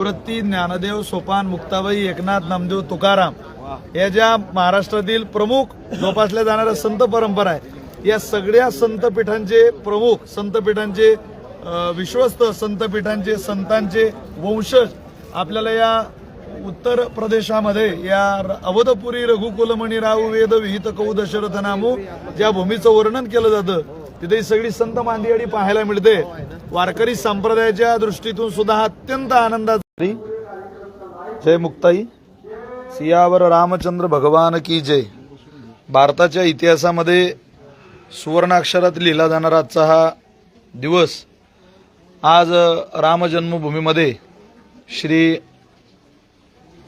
निवृत्ती ज्ञानदेव सोपान मुक्ताबाई एकनाथ नामदेव तुकाराम. या ज्या महाराष्ट्रातील प्रमुख जोपासल्या जाणाऱ्या संत परंपरा आहे या सगळ्या संतपीठांचे प्रमुख संतपीठांचे विश्वस्त संतपीठांचे संतांचे वंशज आपल्याला या उत्तर प्रदेशामध्ये या र- अवधपुरी रघुकुलमणी राव वेद विहित कौ दशरथ नामू ज्या भूमीचं वर्णन केलं जातं तिथे ही सगळी संत मांदियाडी पाहायला मिळते. वारकरी संप्रदायाच्या दृष्टीतून सुद्धा अत्यंत आनंदाचा जय मुक्ताई सियावर रामचंद्र भगवान की जय. भारताच्या इतिहासामध्ये सुवर्णाक्षरात लिहिला जाणारा आजचा हा दिवस आज रामजन्मभूमीमध्ये श्री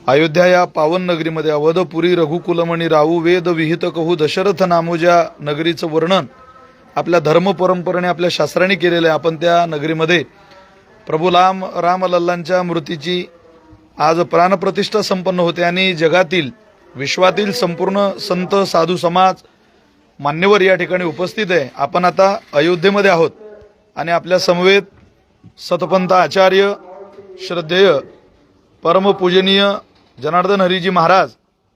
अयोध्या या पावन नगरीमध्ये अवधपुरी रघुकुलमणी राहू वेद विहित कहू दशरथ नामोज्या नगरीचं वर्णन आपल्या धर्म परंपरेने आपल्या शास्त्राने केलेलं आहे. आपण त्या नगरीमध्ये प्रभू राम रामलल्लांच्या मूर्तीची आज प्राणप्रतिष्ठा संपन्न होते आणि जगातील विश्वातील संपूर्ण संत साधू समाज मान्यवर या ठिकाणी उपस्थित आहे. आपण आता अयोध्येमध्ये आहोत आणि आपल्या समवेत सतपंथ आचार्य श्रद्धेय परमपूजनीय जनार्दन हरिजी महाराज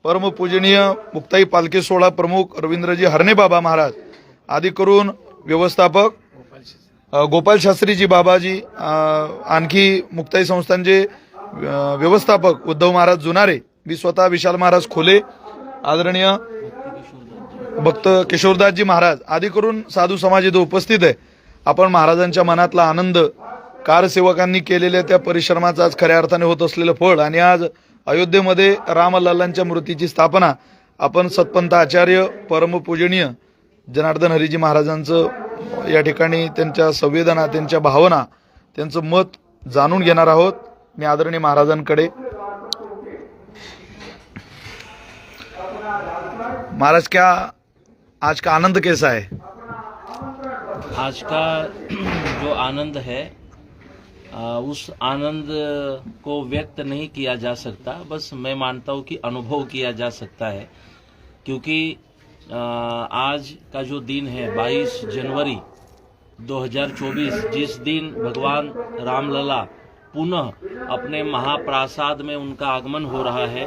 परमपूजनीय मुक्ताई पालखी सोहळा प्रमुख रवींद्रजी हरणे बाबा महाराज आदी करून व्यवस्थापक गोपाल शास्त्रीजी बाबाजी आणखी मुक्ताई संस्थांचे व्यवस्थापक उद्धव महाराज जुनारे मी स्वतः विशाल महाराज खोले आदरणीय भक्त किशोरदासजी महाराज आदी करून साधू समाज इथं उपस्थित आहे. आपण महाराजांच्या मनातला आनंद कारसेवकांनी केलेल्या त्या परिश्रमाचं आज खऱ्या अर्थाने होत असलेलं फळ आणि आज अयोध्येमध्ये रामलल्लांच्या मूर्तीची स्थापना आपण सतपंथ आचार्य परमपूजनीय जनार्दन हरिजी महाराजांचं या ठिकाणी त्यांच्या संवेदना त्यांच्या भावना त्यांचं मत जाणून घेणार आहोत मी आदरणीय महाराजांकडे. महाराज क्या आज का आनंद कैसा है? आज का जो आनंद है उस आनंद को व्यक्त नहीं किया जा सकता। बस मैं मानता हूँ कि अनुभव किया जा सकता है क्योंकि आज का जो दिन है 22 जनवरी 2024 जिस दिन भगवान रामलला पुनः अपने महाप्रासाद में उनका आगमन हो रहा है,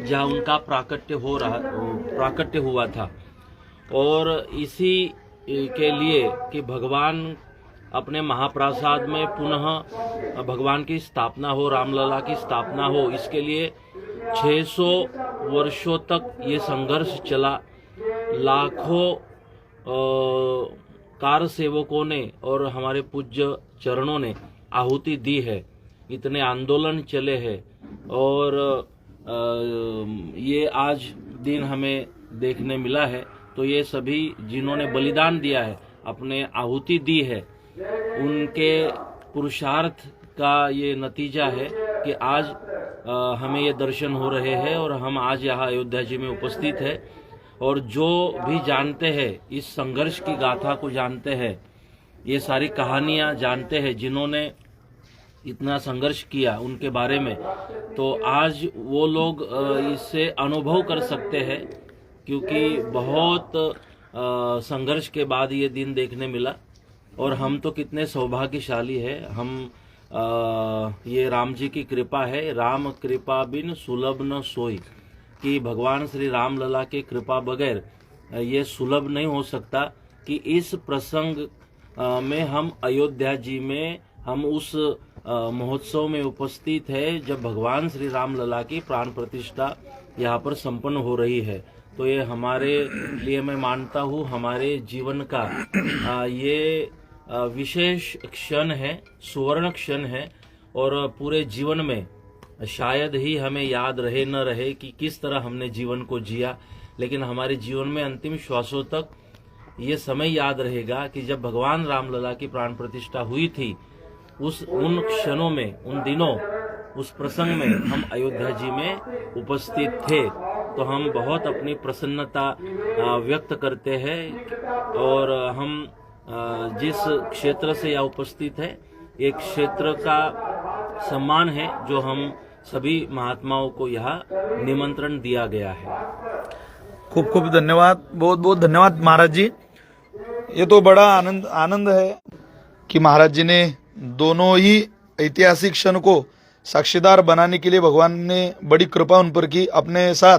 जहाँ उनका प्राकट्य हो रहा, प्राकट्य हुआ था। और इसी के लिए कि भगवान अपने महाप्रासाद में पुनः भगवान की स्थापना हो, रामलला की स्थापना हो, इसके लिए 600 वर्षों तक ये संघर्ष चला। लाखों कार सेवकों ने और हमारे पूज्य चरणों ने आहुति दी है। इतने आंदोलन चले हैं और ये आज दिन हमें देखने मिला है। तो ये सभी जिन्होंने बलिदान दिया है, अपने आहुति दी है। उनके पुरुषार्थ का ये नतीजा है कि आज हमें ये दर्शन हो रहे हैं और हम आज यहाँ अयोध्या जी में उपस्थित है। और जो भी जानते हैं, इस संघर्ष की गाथा को जानते हैं, ये सारी कहानियाँ जानते हैं, जिन्होंने इतना संघर्ष किया उनके बारे में तो आज वो लोग इससे अनुभव कर सकते हैं, क्योंकि बहुत संघर्ष के बाद ये दिन देखने मिला। और हम तो कितने सौभाग्यशाली है, हम अ, ये राम जी की कृपा है। राम कृपा बिन सुलभ न सोई। कि भगवान श्री राम लला के कृपा बगैर ये सुलभ नहीं हो सकता कि इस प्रसंग अ, में हम अयोध्या जी में हम उस महोत्सव में उपस्थित है जब भगवान श्री राम लला की प्राण प्रतिष्ठा यहाँ पर संपन्न हो रही है। तो ये हमारे लिए मैं मानता हूँ हमारे जीवन का अ, ये विशेष क्षण है, सुवर्ण क्षण है, और पूरे जीवन में शायद ही हमें याद रहे, न रहे कि किस तरह हमने जीवन को जिया। लेकिन हमारे जीवन में अंतिम श्वासों तक ये समय याद रहेगा कि जब भगवान रामलला की प्राण प्रतिष्ठा हुई थी, उस, उन क्षणों में, उन दिनों, उस प्रसंग में हम अयोध्या जी में उपस्थित थे। तो हम बहुत अपनी प्रसन्नता व्यक्त करते हैं और हम जिस क्षेत्र से यहाँ उपस्थित है, एक क्षेत्र का सम्मान है, जो हम सभी महात्माओं को यहाँ निमंत्रण दिया गया है। खूब खूब धन्यवाद, बहुत बहुत धन्यवाद महाराज जी। ये तो बड़ा आनंद आनंद है कि महाराज जी ने दोनों ही ऐतिहासिक क्षण को साक्षीदार बनाने के लिए भगवान ने बड़ी कृपा उन पर की। अपने साथ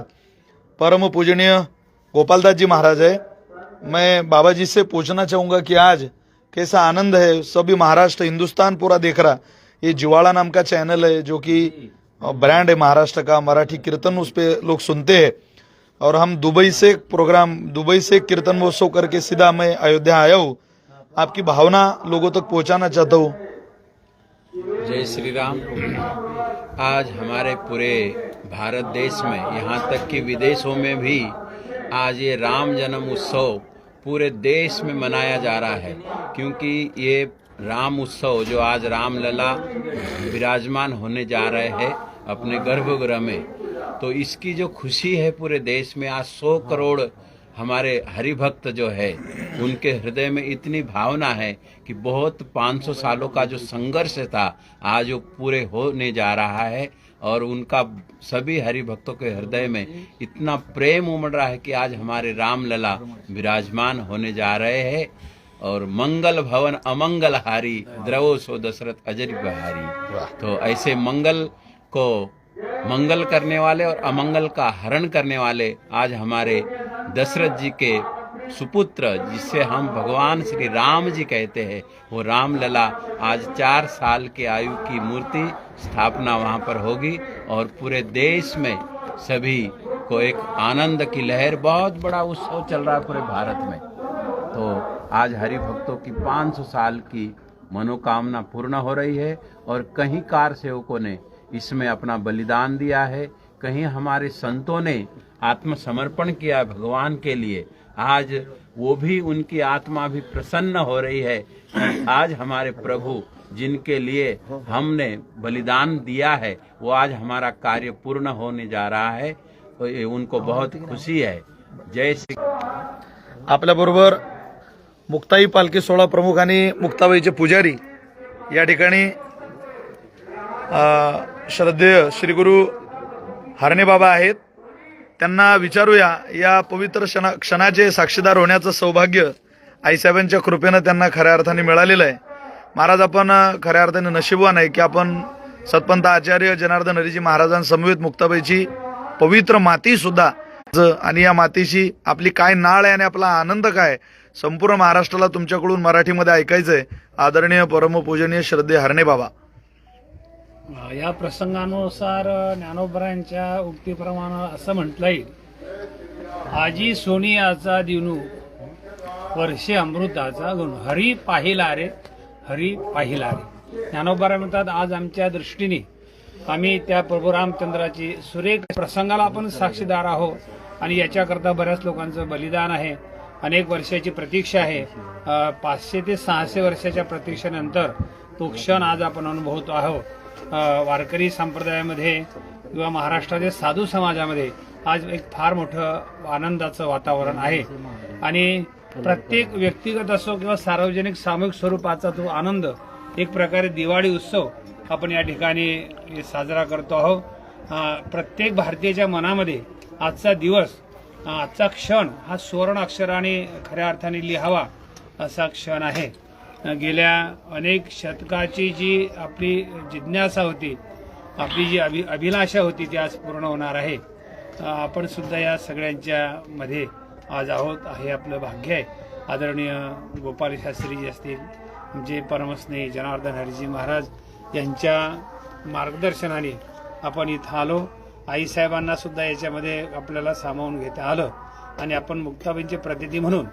परम पूजनीय गोपालदास जी महाराज है। मैं बाबा जी से पूछना चाहूँगा कि आज कैसा आनंद है? सभी महाराष्ट्र हिंदुस्तान पूरा देख रहा। ये जिवाड़ा नाम का चैनल है जो कि ब्रांड है महाराष्ट्र का। मराठी कीर्तन उस पर लोग सुनते हैं। और हम दुबई से प्रोग्राम दुबई से कीर्तन महोत्सव करके सीधा मैं अयोध्या आया हूँ। आपकी भावना लोगों तक पहुंचाना चाहता हूँ। जय श्री राम आज हमारे पूरे भारत देश में यहाँ तक कि विदेशों में भी आज ये राम जन्म उत्सव पूरे देश में मनाया जा रहा है, क्योंकि ये राम उत्सव जो आज रामलला विराजमान होने जा रहे हैं अपने गर्भगृह में। तो इसकी जो खुशी है पूरे देश में, आज सौ करोड़ हमारे हरिभक्त जो है, उनके हृदय में इतनी भावना है कि बहुत 500 सालों का जो संघर्ष था, आज वो पूरे होने जा रहा है। और उनका सभी हरिभक्तों के हृदय में इतना प्रेम उमड़ रहा है कि आज हमारे रामलला विराजमान होने जा रहे हैं और मंगल भवन अमंगल हारी द्रवो सो दशरथ अजर बहारी। तो ऐसे मंगल को मंगल करने वाले और अमंगल का हरण करने वाले आज हमारे दशरथ जी के सुपुत्र, जिसे हम भगवान श्री राम जी कहते हैं, वो राम लला आज चार साल के आयु की मूर्ति स्थापना वहाँ पर होगी और पूरे देश में सभी को एक आनंद की लहर, बहुत बड़ा उत्सव चल रहा है पूरे भारत में। तो आज हरि भक्तों की 500 साल की मनोकामना पूर्ण हो रही है और कहीं कार सेवकों ने इसमें अपना बलिदान दिया है, कहीं हमारे संतों ने आत्मसमर्पण किया भगवान के लिए। आज वो भी उनकी आत्मा भी प्रसन्न हो रही है आज हमारे प्रभु जिनके लिए हमने बलिदान दिया है वो आज हमारा कार्य पूर्ण होने जा रहा है तो ये उनको बहुत खुशी है। जय श्री आपल्याबरोबर मुक्ताई पालखी सोहळा प्रमुख आणि मुक्ताबाईचे पुजारी या ठिकाणी श्रद्धेय श्री गुरु हरणे बाबा आहेत. त्यांना विचारूया या पवित्र क्षणा क्षणाचे साक्षीदार होण्याचं सौभाग्य आईसाहेबांच्या कृपेनं त्यांना खऱ्या अर्थाने मिळालेलं आहे. महाराज आपण खऱ्या अर्थाने नशीबवान आहे की आपण सतपंत आचार्य जनार्दन हरीजी महाराजांसमवेत मुक्ताबाईची पवित्र मातीसुद्धा ज- आणि या मातीशी आपली काय नाळ आहे आणि आपला आनंद काय संपूर्ण महाराष्ट्राला तुमच्याकडून मराठीमध्ये ऐकायचं आहे आदरणीय परमपूजनीय श्रद्धे हरणे बाबा. या प्रसंगानुसार ज्ञानोबरांच्या उक्तीप्रमाणे असं म्हटलं येईल आजी सोनियाचा दिनू वर्षे अमृताचा गुण. हरी पाहिला रे हरी पाहिला रे. ज्ञानोबरा म्हणतात आज आमच्या दृष्टीने आम्ही त्या प्रभू रामचंद्राची सुरेख प्रसंगाला आपण साक्षीदार आहोत आणि याच्याकरता बऱ्याच लोकांचं बलिदान आहे. अनेक वर्षाची प्रतीक्षा आहे. पाचशे ते सहाशे वर्षाच्या प्रतीक्षेनंतर तो क्षण आज आपण अनुभवतो आहोत. वारकरी संप्रदायामध्ये किंवा महाराष्ट्रातील साधू समाजामध्ये आज एक फार मोठं आनंदाचं वातावरण आहे. आणि प्रत्येक व्यक्तिगत असो किंवा सार्वजनिक सामूहिक स्वरूपाचा तो आनंद एक प्रकारे दिवाळी उत्सव आपण या ठिकाणी साजरा करतो आहोत. प्रत्येक भारतीयाच्या मनामध्ये आजचा दिवस आजचा क्षण हा सुवर्ण अक्षराने खऱ्या अर्थाने लिहावा असा क्षण आहे. गेल्या अनेक शतकाची जी आपली जिज्ञासा होती आपली जी अभि अभिलाषा होती ती आज पूर्ण होणार आहे. आपण सुद्धा या सगळ्यांच्या मध्ये आज आहोत हे आपलं भाग्य आहे. आदरणीय गोपाल शास्त्रीजी असतील जे परमस्नेही जनार्दन हरिजी महाराज यांच्या मार्गदर्शनाने आपण इथं आलो. आईसाहेबांना सुद्धा याच्यामध्ये आपल्याला सामावून घेता आलं. आणि आपण मुक्ताबाईंचे प्रतिनिधी म्हणून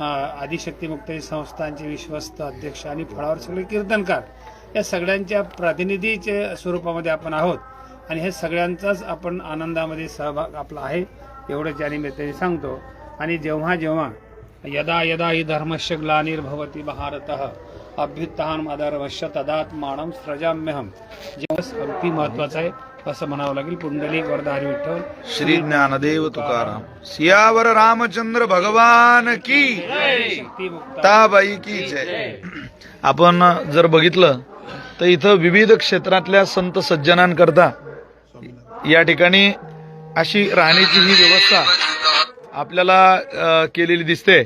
आदिशक्ती मुक्ताई संस्थांचे विश्वस्त अध्यक्ष आणि फळावर सगळे कीर्तनकार. या सगळ्यांच्या प्रतिनिधीच्या स्वरूपामध्ये आपण आहोत आणि हे सगळ्यांचाच आपण आनंदामध्ये सहभाग आपला आहे एवढंच या निमित्ताने सांगतो. आणि जेव्हा जेव्हा यदा यदा ही धर्मशग्लानिर्भवती भारत अभ्युत्थान माधर्मस्य तदात्मानं सृजाम्यहम जेव्हा अगदी महत्वाचं आहे. असं म्हणावं लागेल पुंडलिक वरदारी विठ्ठल. श्री ज्ञानदेव तुकाराम. सियावर रामचंद्र भगवान की? ताबाई की जय. आपण जर बघितलं तर इथं विविध क्षेत्रातल्या संत सज्जनांकरता या ठिकाणी अशी राहण्याची ही व्यवस्था आपल्याला केलेली दिसते.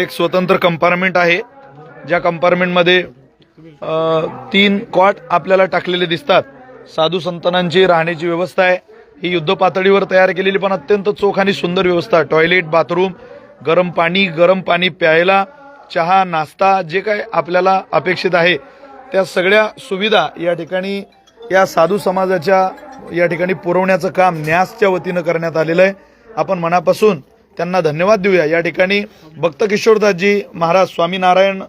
एक स्वतंत्र कंपार्टमेंट आहे. ज्या कंपार्टमेंटमध्ये तीन कॉट आपल्याला टाकलेले दिसतात. साधू संतनांची राहण्याची व्यवस्था आहे. ही युद्ध पातळीवर तयार केलेली पण अत्यंत चोख आणि सुंदर व्यवस्था टॉयलेट बाथरूम गरम पाणी गरम पाणी प्यायला चहा नाश्ता जे काय आपल्याला अपेक्षित आहे त्या सगळ्या सुविधा या ठिकाणी या साधू समाजाच्या या ठिकाणी पुरवण्याचं काम न्यासच्या वतीनं करण्यात आलेलं आहे. आपण मनापासून त्यांना धन्यवाद देऊया. या ठिकाणी भक्त किशोरदासजी महाराज स्वामीनारायण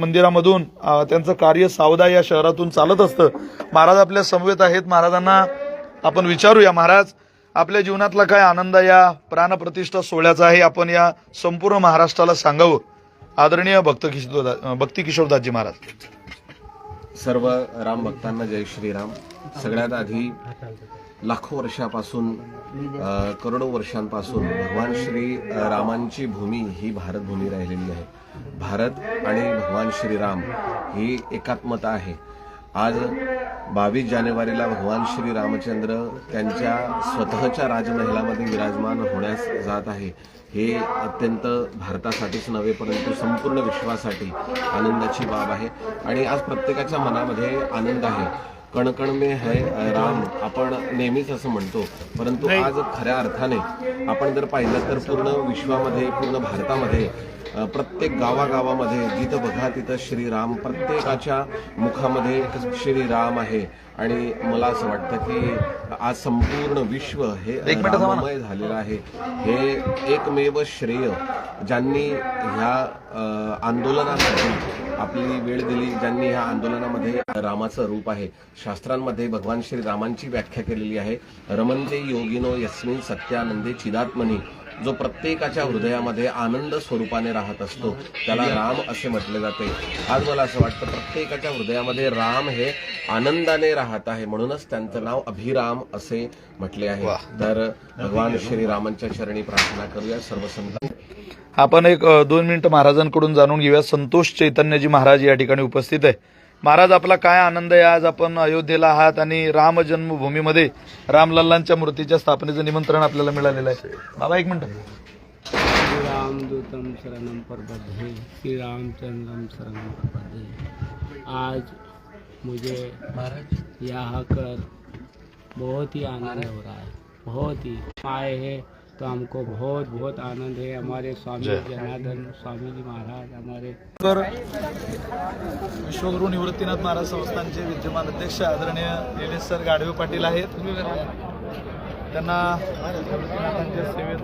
मंदिरामधून त्यांचं कार्य सावदा या शहरातून चालत असतं. महाराज आपल्या समवेत आहेत. महाराजांना आपण विचारूया महाराज आपल्या जीवनातला काय आनंद या प्राणप्रतिष्ठा सोहळ्याचा आहे आपण या संपूर्ण महाराष्ट्राला सांगावं. आदरणीय भक्त किशोर भक्ती किशोरदासजी महाराज. सर्व राम भक्तांना जय श्रीराम. सगळ्यात आधी लाखो वर्षापासून करोडो वर्षांपासून भगवान श्री रामांची भूमी ही भारत भूमी राहिलेली आहे. भारत आणि भगवान श्रीराम ही एकात्मता आहे. आज बावीस जानेवारीला भगवान श्री रामचंद्र त्यांच्या स्वतःच्या राजमहलामध्ये विराजमान होण्यास जात आहे. हे अत्यंत भारतासाठीच नव्हे परंतु संपूर्ण विश्वासाठी आनंदाची बाब आहे. आणि आज प्रत्येकाच्या मनामध्ये आनंद आहे. कणकण में है राम आपण नेहमीच असं म्हणतो. परंतु आज खऱ्या अर्थाने आपण जर पाहिलं तर पूर्ण विश्वामध्ये पूर्ण भारतामध्ये प्रत्येक गावागावामध्ये जिथं बघा तिथं श्रीराम प्रत्येकाच्या मुखामध्ये श्रीराम आहे. आणि मला असं वाटतं की आज संपूर्ण विश्व हे एक. राममय झालेलं आहे. हे एकमेव श्रेय ज्यांनी ह्या आंदोलनासाठी आपली वेळ दिली ज्यांनी ह्या आंदोलनामध्ये रामाचं रूप आहे. शास्त्रांमध्ये भगवान श्री रामांची व्याख्या केलेली आहे. रमंते योगिनो यस्मिन सत्यानंदे चिदात्मनी. जो प्रत्येकाच्या हृदयामध्ये आनंद स्वरूपाने राहत असतो त्याला राम असे म्हटले जाते. आज मला असं वाटतं प्रत्येकाच्या हृदयामध्ये राम हे आनंदाने राहत आहे म्हणूनच त्यांचं नाव अभिराम असे म्हटले आहे. तर भगवान श्रीरामांच्या चरणी प्रार्थना करूया सर्व संत आपण एक दोन मिनिटं महाराजांकडून जाणून घेऊया. संतोष चैतन्यजी महाराज या ठिकाणी उपस्थित आहे. महाराज आपला काय आनंद आहे? आज आपण अयोध्येला आहात आणि राम जन्मभूमीमध्ये रामलल्लांच्या मूर्तीच्या स्थापनेचं निमंत्रण आपल्याला मिळालेलं आहे. बाबा एक मिनिट. श्रीरामदूतम शरणम प्रपद्ये. श्री रामचंद्रम शरणम प्रपद्ये. आज मुझे यहाँ कर बहुत ही आनंद हो रहा है. बहुत ही आए हैं. तो हमको बहुत बहुत आनंद है। हमारे स्वामी जनार्दन स्वामी जी महाराज हमारे तर विश्वगुरु निवृत्तीनाथ महाराज संस्थानचे विद्यमान अध्यक्ष आदरणीय निलेश सर गाढवे पाटील आहेत. त्यांना निवृत्तीनाथांच्या सेवेत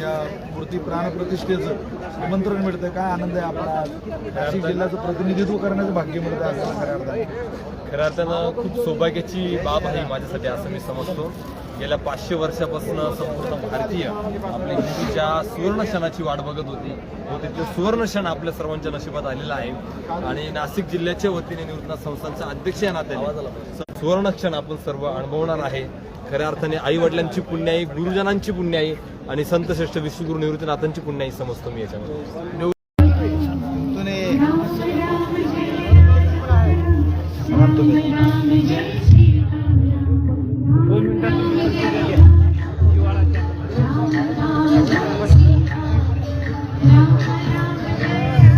या वरती प्राणप्रतिष्ठेचं आमंत्रण मिळतं काय आनंद आहे आपला? नाशिक जिल्ह्याचं प्रतिनिधित्व करण्याचं भाग्य मिळतं असं खऱ्या अर्थाने. खऱ्या अर्थानं खूप सौभाग्याची बाब आहे माझ्यासाठी असं मी समजतो. गेल्या पाचशे वर्षापासून संपूर्ण भारतीय आपल्या हिंदूच्या सुवर्ण क्षणाची वाट बघत होती. व तिथे सुवर्ण क्षण आपल्या सर्वांच्या नशिबात आलेला आहे. आणि नाशिक जिल्ह्याच्या वतीने निवृत्त संस्थांचा अध्यक्ष या नात्याने. सुवर्ण क्षण आपण सर्व अनुभवणार आहे. खऱ्या अर्थाने आई वडिलांची पुण्याई गुरुजनांची पुण्याई आणि संतश्रेष्ठ विश्वगुरु निवृत्तीनाथांची पुण्याई समजतो मी याच्यामध्ये.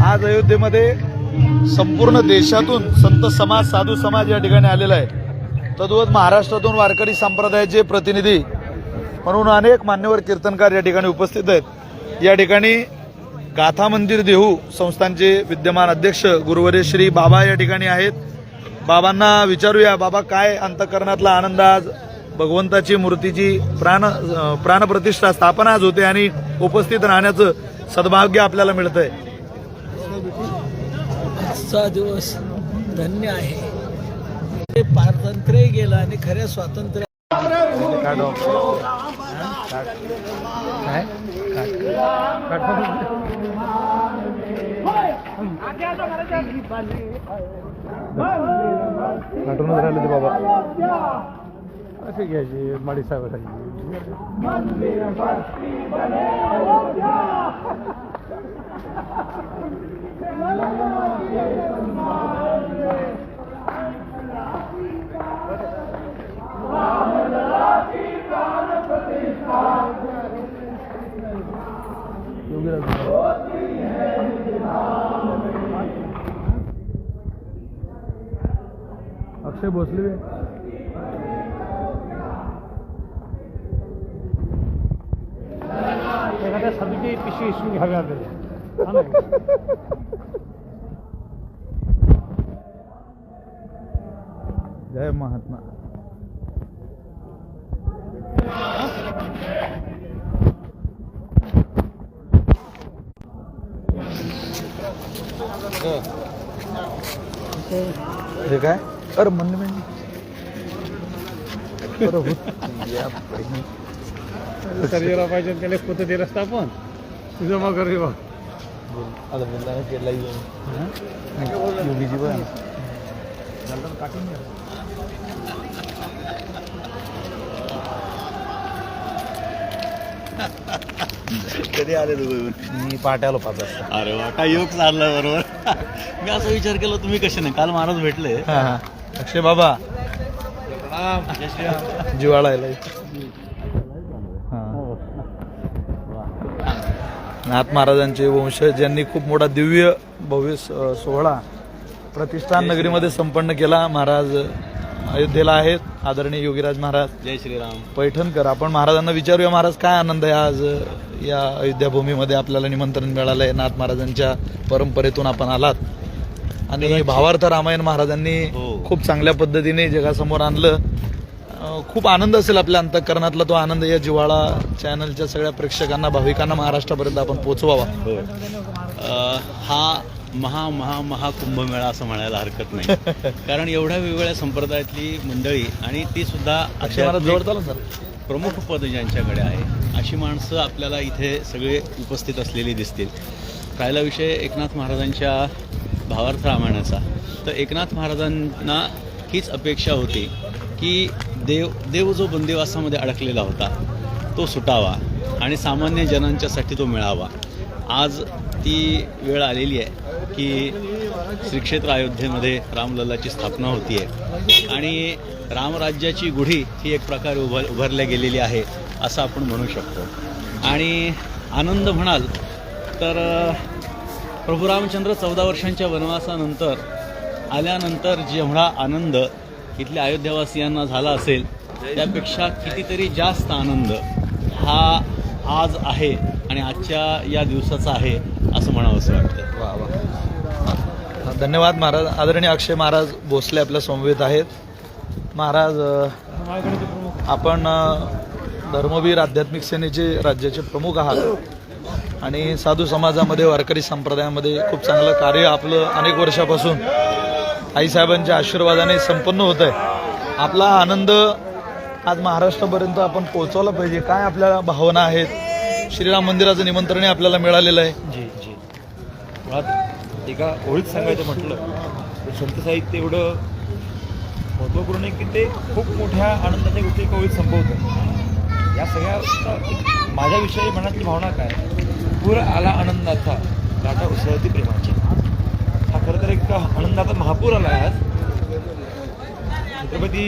आज अयोध्येमध्ये संपूर्ण देशातून संत समाज साधू समाज या ठिकाणी आलेला आहे. तद्वत महाराष्ट्रातून वारकरी संप्रदायाचे प्रतिनिधी म्हणून अनेक मान्यवर कीर्तनकार या ठिकाणी उपस्थित आहेत. या ठिकाणी गाथा मंदिर देहू संस्थांचे विद्यमान अध्यक्ष गुरुवरे श्री बाबा या ठिकाणी आहेत. बाबांना विचारूया बाबा काय अंतकरणातला आनंद आज भगवंताची मूर्तीची प्राण प्राणप्रतिष्ठा स्थापना आज होते आणि उपस्थित राहण्याचं सद्भाग्य आपल्याला मिळतंय. आजचा दिवस धन्य आहे. ते पारतंत्र्य गेलं आणि खऱ्या स्वातंत्र्य आठवणच राहिले ते बाबा असे घ्यायचे माडी साहेब राहायचे अक्षय भोसले. एखाद्या सभेची पिशवी इसवून घ्यावी आपल्याला जय महात्मा. हे काय? अरे म्हणणे म्हणजे अरे हो-. सर्जेला पाहिजे त्याला पोतं दिलं असतं आपण. तुझं मग करू बा. आता बोलला केला योगीजी पण. कधी आले मी पाट्याला पाच वाजता. अरे वा काय योग चालला बरोबर. मी असा विचार केला तुम्ही कसे नाही? काल महाराज भेटले. हा हा. अक्षय बाबा. जिवाळा. नाथ महाराजांचे वंशज ज्यांनी खूप मोठा दिव्य भव्य सोहळा प्रतिष्ठान नगरीमध्ये संपन्न केला महाराज अयोध्येला आहेत. आदरणीय योगीराज महाराज. जय श्रीराम. पैठणकर आपण महाराजांना विचारूया महाराज काय आनंद आहे आज या अयोध्या भूमीमध्ये आपल्याला निमंत्रण मिळालंय नाथ महाराजांच्या परंपरेतून आपण आलात. आणि भावार्थ रामायण महाराजांनी हो. खूप चांगल्या पद्धतीने जगासमोर आणलं. खूप आनंद असेल आपल्या अंतकरणातला तो आनंद या जिव्हाळा चॅनलच्या सगळ्या प्रेक्षकांना भाविकांना महाराष्ट्रापर्यंत आपण पोहोचवावा. हो. हा महा महा महा कुंभमेळा असं म्हणायला हरकत नाही. कारण एवढ्या वेगवेगळ्या संप्रदायातली मंडळी आणि ती सुद्धा सर? प्रमुख पद ज्यांच्याकडे आहे अशी माणसं आपल्याला इथे सगळे उपस्थित असलेली दिसतील. राहिला विषय एकनाथ महाराजांच्या भावार्थ रामायणाचा. तर एकनाथ महाराजांना हीच अपेक्षा होती की देव देव जो बंदिवासामध्ये अडकलेला होता तो सुटावा आणि सामान्य जनांच्यासाठी तो मिळावा. आज ती वेळ आलेली आहे की श्रीक्षेत्र अयोध्येमध्ये रामलल्लाची स्थापना होती आहे आणि रामराज्याची गुढी ही एक प्रकारे उभर उभारल्या गेलेली आहे असं आपण म्हणू शकतो. आणि आनंद म्हणाल तर प्रभू रामचंद्र चौदा वर्षांच्या वनवासानंतर आल्यानंतर जेवढा आनंद इथल्या अयोध्यावासियांना झाला असेल त्यापेक्षा कितीतरी जास्त आनंद हा आज आहे आणि आजच्या या दिवसाचा आहे. असं म्हणावं असं वाटतं. वा वा. धन्यवाद महाराज. आदरणीय अक्षय महाराज भोसले आपल्या समवेत आहेत. महाराज आपण धर्मवीर आध्यात्मिक सेनेचे राज्याचे प्रमुख आहात. आणि साधू समाजामध्ये वारकरी संप्रदायामध्ये खूप चांगलं कार्य आपलं अनेक वर्षापासून आईसाहेबांच्या आशीर्वादाने संपन्न होत आहे आपला आनंद आज महाराष्ट्रापर्यंत आपण पोहोचवला पाहिजे. काय आपल्या भावना आहेत? श्रीराम मंदिराचं निमंत्रणही आपल्याला मिळालेलं आहे. मुळात एका ओळीत सांगायचं म्हटलं तर संत साहित्य एवढं महत्त्वपूर्ण आहे की ते खूप मोठ्या आनंदाच्या गोष्टी एका ओळीत संभवतं या सगळ्या माझ्याविषयी मनातली भावना काय? पूर आला आनंदाचा लाटा उसळती प्रेमाची. हा खरं तर एक आनंदाचा महापूर आला आहे आज. छत्रपती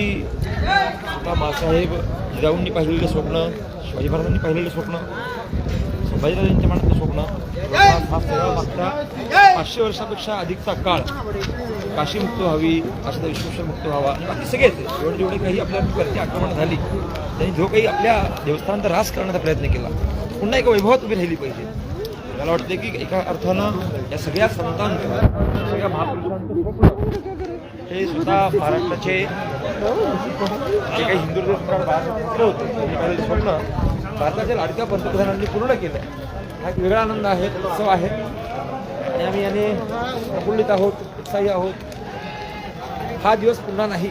आता मासाहेब जिजाऊंनी पाहिलेलं स्वप्न शिवाजी महाराजांनी पाहिलेलं स्वप्न संभाजीराजांच्या मनातलं स्वप्न हा सगळा मागच्या पाचशे वर्षापेक्षा अधिकचा काळ काशीमुक्त व्हावी अशा विश्वेश्वर मुक्त व्हावा. बाकी सगळेच जेवढे जेवढे काही आपल्यावरती आक्रमण झाली त्यांनी जो काही आपल्या देवस्थानाचा रास करण्याचा प्रयत्न केला पुन्हा एका वैभवात उभी राहिली पाहिजे. मला वाटतं की एका अर्थानं या सगळ्या संतांचं सगळ्या महापुरुषांचं हे सुद्धा महाराष्ट्राचे जे काही हिंदू होते स्वप्न भारताच्या लाडक्या पंतप्रधानांनी पूर्ण केलं. हा एक वेगळा आनंद आहे उत्सव आहे. आणि आम्ही याने प्रफुल्लित आहोत उत्साही आहोत. हा दिवस पुन्हा नाही.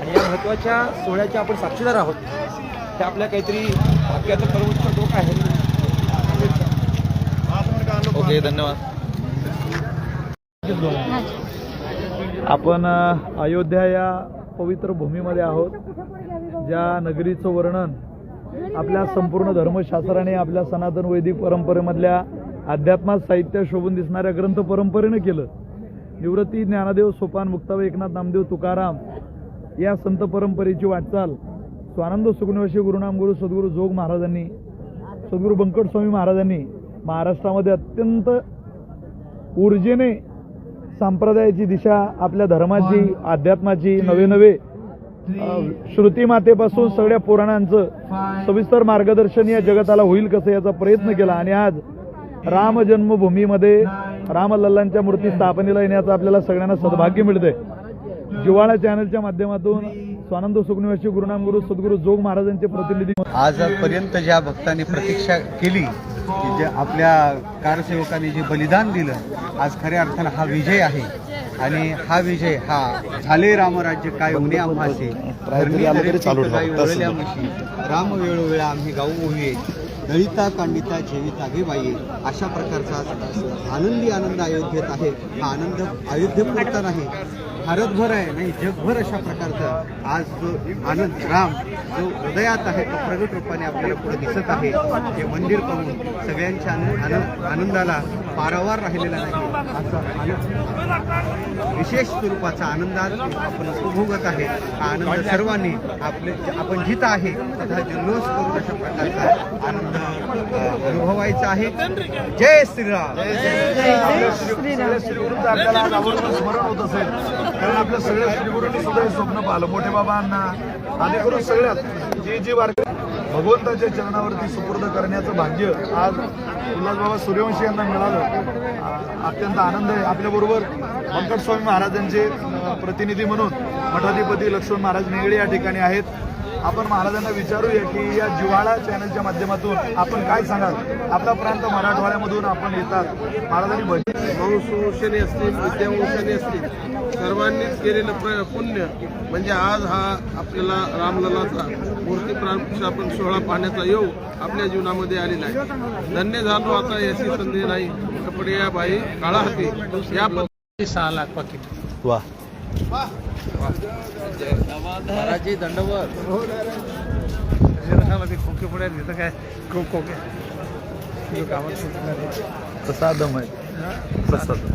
आणि या महत्त्वाच्या सोहळ्याच्या आपण साक्षीदार आहोत. हे आपल्या काहीतरी भाग्याचं सर्वोच्च टोक आहे. ओके धन्यवाद. आपण अयोध्या या पवित्र भूमीमध्ये आहोत ज्या नगरीचं वर्णन आपल्या संपूर्ण धर्मशास्त्राने आपल्या सनातन वैदिक परंपरेमधल्या अध्यात्मात साहित्य शोभून दिसणाऱ्या ग्रंथ परंपरेनं केलं. निवृत्ती ज्ञानदेव सोपान मुक्ताव एकनाथ नामदेव तुकाराम या संत परंपरेची वाटचाल स्वानंद सुगुणवशी गुरुनाम गुरु सद्गुरू जोग महाराजांनी सद्गुरू बंकट स्वामी महाराजांनी महाराष्ट्रामध्ये अत्यंत ऊर्जेने संप्रदायाची दिशा आपल्या धर्माची अध्यात्माची नवे नवे अ, श्रुती मातेपासून सगळ्या पुराणांचं सविस्तर मार्गदर्शन या जगताला होईल कसं याचा प्रयत्न केला. आणि आज राम जन्मभूमीमध्ये रामलल्लांच्या मूर्ती स्थापनेला येण्याचं आपल्याला सगळ्यांना सद्भाग्य मिळतंय. जिवाळा चॅनलच्या माध्यमातून स्वानंद सुखनिवासी गुरुनाम गुरु सद्गुरू जोग महाराजांचे प्रतिनिधी आजपर्यंत ज्या भक्तांनी प्रतीक्षा केली की जे आपल्या कारसेवकांनी जे बलिदान दिलं आज खऱ्या अर्थानं हा विजय आहे. आणि हा विजय हा झाले रामराज्य काय उणे म्हशी राम वेळोवेळा आम्ही गाऊ ओविये दळिता कांडिता जेविता गे बाई अशा प्रकारचा आनंदी आनंद अयोध्येत आहे. हा आनंद अयोध्येपुरता नाही. भारतभर आहे नाही जगभर अशा प्रकारचा आज जो आनंद राम जो हृदयात आहे तो प्रगट रूपाने आपल्याला पुढे दिसत आहे हे मंदिर पाहून सगळ्यांच्या आनंद आनंद- आनंदाला पारावार राहिलेला नाही असा विशेष स्वरूपाचा आनंद आज आपण उपभोगत आहे हा आनंद सर्वांनी आपले आपण जिथं आहे तिथं जल्लोष करून अशा प्रकारचा आनंद अनुभवायचा आहे जय श्रीराम आपल्याला आवर्जून स्मरण होत असेल कारण आपल्या सगळ्या श्रीगुरूंनी सुद्धा हे स्वप्न पाहिलं. मोठे बाबांना आणि करून सगळ्यात जी जी वारकरी भगवंताच्या चरणावरती सुपूर्द करण्याचं भाग्य आज उल्हासबाबा सूर्यवंशी यांना मिळालं. अत्यंत आनंद आहे. आपल्याबरोबर व्यंकटस्वामी महाराजांचे प्रतिनिधी म्हणून मठाधिपती लक्ष्मण महाराज नेगडे या ठिकाणी आहेत. आपण महाराजांना विचारूया की या जिव्हाळा चॅनलच्या माध्यमातून आपण काय सांगाल? आपला प्रांत मराठवाड्यामधून आपण येतात. महाराजांनी भजन वंशने असतील विद्यावंशाने असतील सर्वांनीच केलेलं प्र पुण्य म्हणजे आज हा आपल्याला रामललाचा मूर्ती प्राण सोहळा पाहण्याचा योग आपल्या जीवनामध्ये आलेला आहे. धन्य झालो आता याची संधी नाही. कपडे या बाई काळा हाती. या सहा लाख पाकिट. वा. मध्ये खोके पुढे तिथं काय? खूप खोके. कामात सुटणार कसा दम आहे कसा दम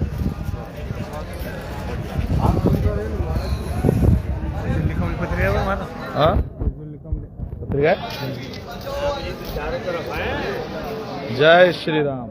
पत्रिकेवर मला. हा? पत्रिका? जय श्रीराम.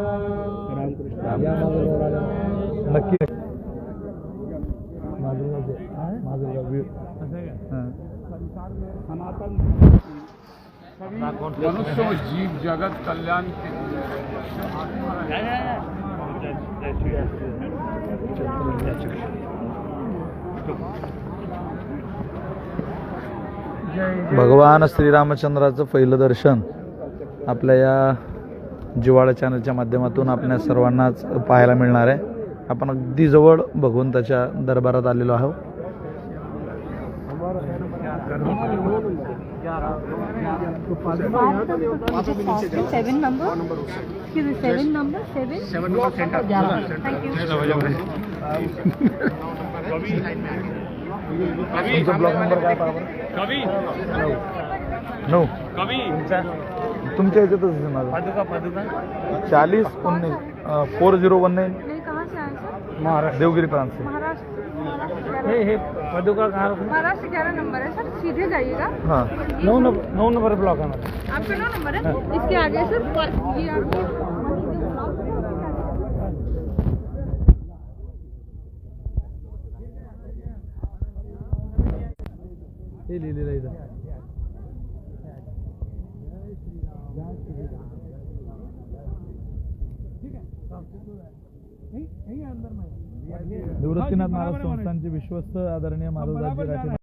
नक्की मनुष्य जीव जगत कल्याण. भगवान श्रीरामचंद्राचं पहिलं दर्शन आपल्या या जिवाळा चॅनलच्या माध्यमातून आपल्या सर्वांनाच पाहायला मिळणार आहे. आपण अगदी जवळ भगवंताच्या दरबारात आलेलो आहोत. तुमचा ब्लॉक नंबर काय बरं? नऊ तुमच्या याच्यातच आहे माझा. पादुका पादुका चालीस उन्नीस फोर झिरो वन नाईन नहीं कहाँ से आए सर? महाराष्ट्र. देवगिरी प्रांत से. महाराष्ट्र हे हे पादुका कहाँ महाराष्ट्र ग्यारह नंबर है सर सीधे जाइएगा। हाँ। नऊ नंबर ब्लॉक है हमारा आपका नौ नंबर है? इसके आगे सर पर- ये आपके हे लिहिलेलं आहे इथं. निवृत्तीनाथ महाराज संस्थानचे विश्वस्त आदरणीय महाराजांचे